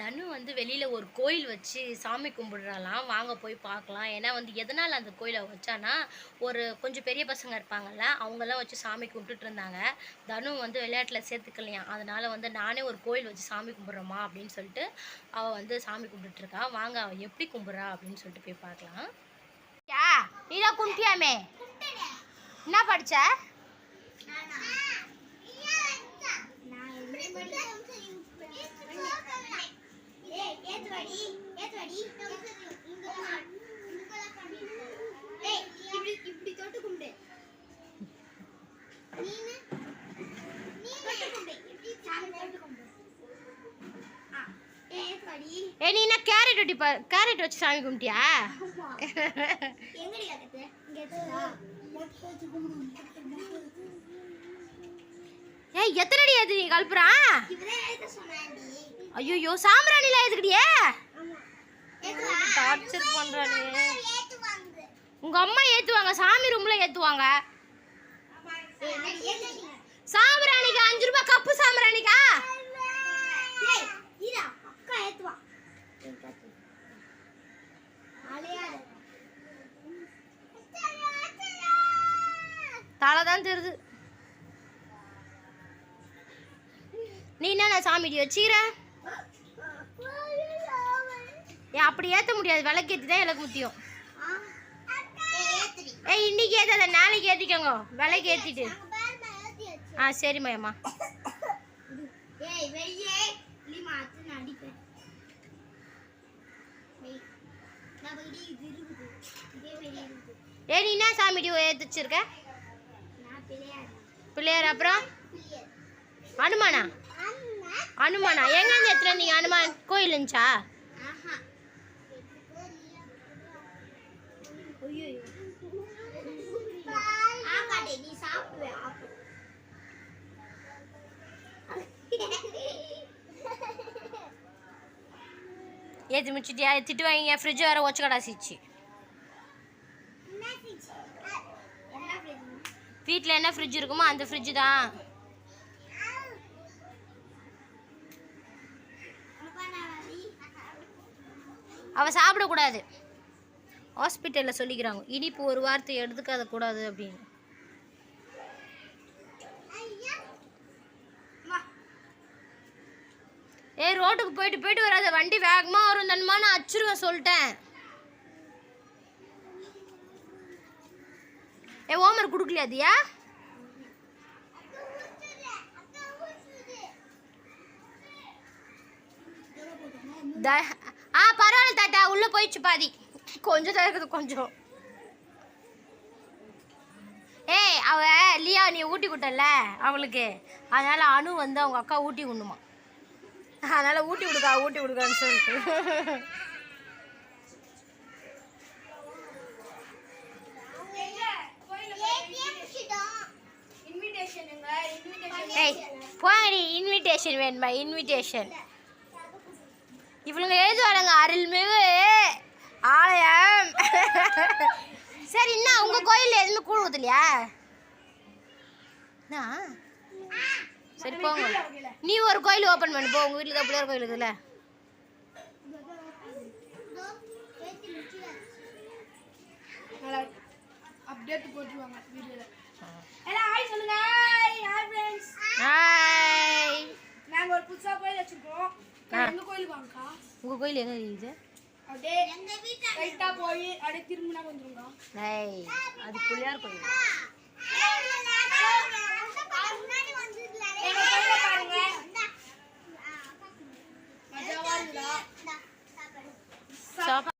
தனு வந்து வெளியில் ஒரு கோயில் வச்சு சாமி கும்பிடுறாலாம் வாங்க போய் பார்க்கலாம். ஏன்னா வந்து எதனால் அந்த கோயிலை வச்சானா ஒரு கொஞ்சம் பெரிய பசங்க இருப்பாங்கள்ல அவங்கெல்லாம் வச்சு சாமி கும்பிட்டுட்டு இருந்தாங்க. தனு வந்து விளையாட்டில் சேர்த்துக்கலையாம் அதனால் வந்து நானே ஒரு கோயில் வச்சு சாமி கும்பிட்றோமா அப்படின்னு சொல்லிட்டு அவள் வந்து சாமி கும்பிட்டுருக்கா வாங்க அவள் எப்படி கும்பிட்றா அப்படின்னு சொல்லிட்டு போய் பார்க்கலாம். நீ தான் கும்பிட்டியாமே? என்ன படிச்ச? ஏ நீ என்ன கேரட் வெட்டி பா கேரட் வச்சு சாமி கும்பிட்டியா? ஏய் எத்தனை அடி நீ கல்புறா? ஐயோ சாம்பிராணில எதுக்குடியே? டார்ச்சர் பண்றானே? உங்க அம்மா ஏத்துவாங்க. சாமி ரூம்ல ஏத்துவாங்க. சாம்பிராணிக்கு அஞ்சு ரூபாய் கப்பு சாம்பிராணிக்கா? தலை தான் தெரியுது நீ என்ன சாமிடி வச்சுக்கிற ஏ அப்படி ஏற்ற முடியாது. விளக்கு ஏற்றி தான் விளக்கு முத்தியும் ஏய் இன்னைக்கு ஏற்றாத நாளைக்கு ஏற்றிக்கோங்க விளக்கு ஏற்றிட்டு ஆ சரி மயம்மா ஏ நீ என்ன சாமிடி ஏற்றி வச்சிருக்க? பிள்ளையார். அப்புறம்? அனுமானா? அனுமானா? எங்க இருந்து எடுத்துட்டு வந்தீங்க? அனுமான் கோயில் இருந்துச்சா ஏற்றி முடிச்சுட்டியா திட்டு வாங்கிங்க ஃப்ரிட்ஜ் வேற ஒச்சு கடாசிச்சு வீட்டில் என்ன ஃப்ரிட்ஜ் இருக்குமோ அந்த ஃப்ரிட்ஜ் தான். அவ சாப்பிடக்கூடாது. ஹாஸ்பிட்டலில் சொல்லிக்கிறாங்க இனிப்பு ஒரு வார்த்தை எடுத்துக்காத கூடாது அப்படின்னு ஏய் ரோட்டுக்கு போயிட்டு போயிட்டு வராது வண்டி வேகமாக வரும் தன்மா நான் அச்சுருவேன் சொல்லிட்டேன். ஏ ஓமர் கொடுக்கலையா தியா த- ஆ பரவாயில்ல தாத்தா உள்ள போயிடுச்சு பாதி. கொஞ்சம் தான் இருக்குது கொஞ்சம். ஏய் அவ லியா நீ ஊட்டி விட்டல அவளுக்கு. அதனால அணு வந்து அவங்க அக்கா ஊட்டி விடணுமா அதனால ஊட்டி விடுக்கா ஊட்டி விடுக்கான்னு சொல்லிட்டு. ஏய் போங்கடி இன்விடேஷன் வேணுமா? இன்விடேஷன் இவளுங்க எழுதுவானுங்க அருள்மிகு ஆலயம். சரி என்ன உங்க கோயிலில் எதுவுமே கூழ் ஊத்தலையா? என்ன? சரி போங்க. நீ ஒரு கோயில் ஓப்பன் பண்ணு. போ உங்க வீட்டுல தான் பிள்ளையார் கோயில் இருக்குல்ல அப்டேட் போட்டுருவாங்க வீடியோல எல்லாம் ஹாய் சொல்லுங்க ஹாய் ஃப்ரெண்ட்ஸ் ஹாய் நாங்க ஒரு புதுசா கோயில் வச்சிருக்கோம் ஆ. எங்க கோயிலுக்கு வாங்கக்கா? உங்க கோயில் எங்க இருக்குது? அப்படியே ரைட்டா போய் அப்படியே திரும்பினா வந்துருங்க அது பிள்ளையார் கோயில்.